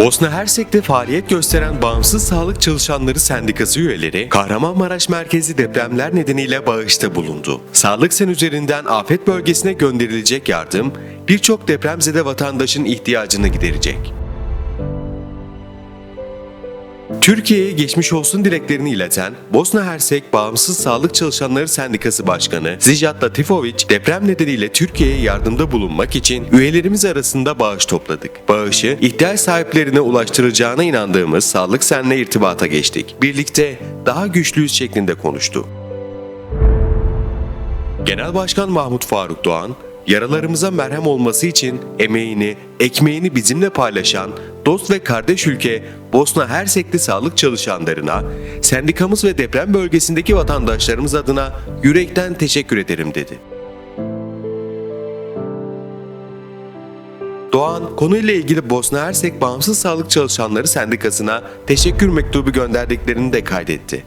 Bosna Hersek'te faaliyet gösteren Bağımsız Sağlık Çalışanları Sendikası üyeleri Kahramanmaraş merkezi depremler nedeniyle bağışta bulundu. Sağlık Sen üzerinden afet bölgesine gönderilecek yardım birçok depremzede vatandaşın ihtiyacını giderecek. Türkiye'ye geçmiş olsun dileklerini ileten Bosna Hersek Bağımsız Sağlık Çalışanları Sendikası Başkanı Zijat Latifovic deprem nedeniyle Türkiye'ye yardımda bulunmak için üyelerimiz arasında bağış topladık. Bağışı ihtiyaç sahiplerine ulaştıracağına inandığımız Sağlık Sen'le irtibata geçtik. Birlikte daha güçlüyüz şeklinde konuştu. Genel Başkan Mahmut Faruk Doğan, yaralarımıza merhem olması için emeğini, ekmeğini bizimle paylaşan dost ve kardeş ülke Bosna Hersek'li sağlık çalışanlarına, sendikamız ve deprem bölgesindeki vatandaşlarımız adına yürekten teşekkür ederim dedi. Doğan konuyla ilgili Bosna Hersek Bağımsız Sağlık Çalışanları Sendikası'na teşekkür mektubu gönderdiklerini de kaydetti.